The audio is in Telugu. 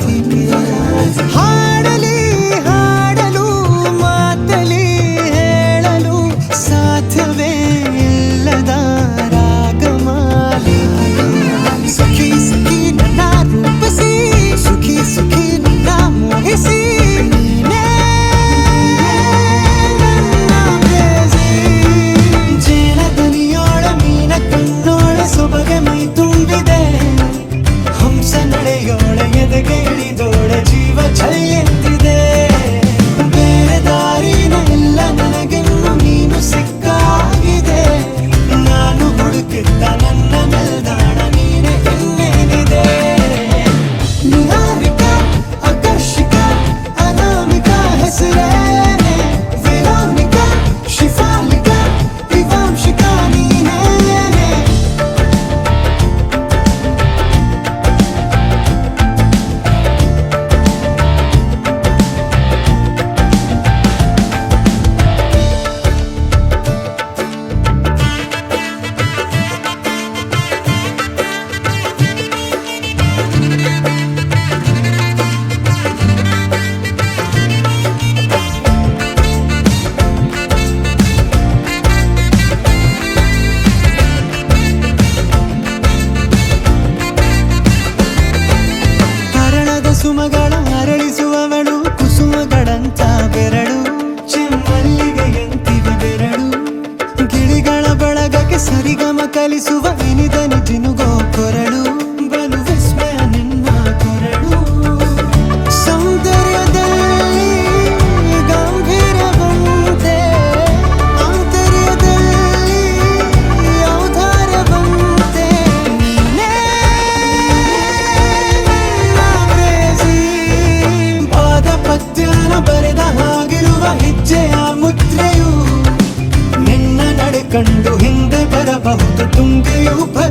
Happy porque tal ಕಲಿಸುವ ಇನಿದನಿ ಜಿನುಗೋ ಕೊರಳು Ninguém o pai.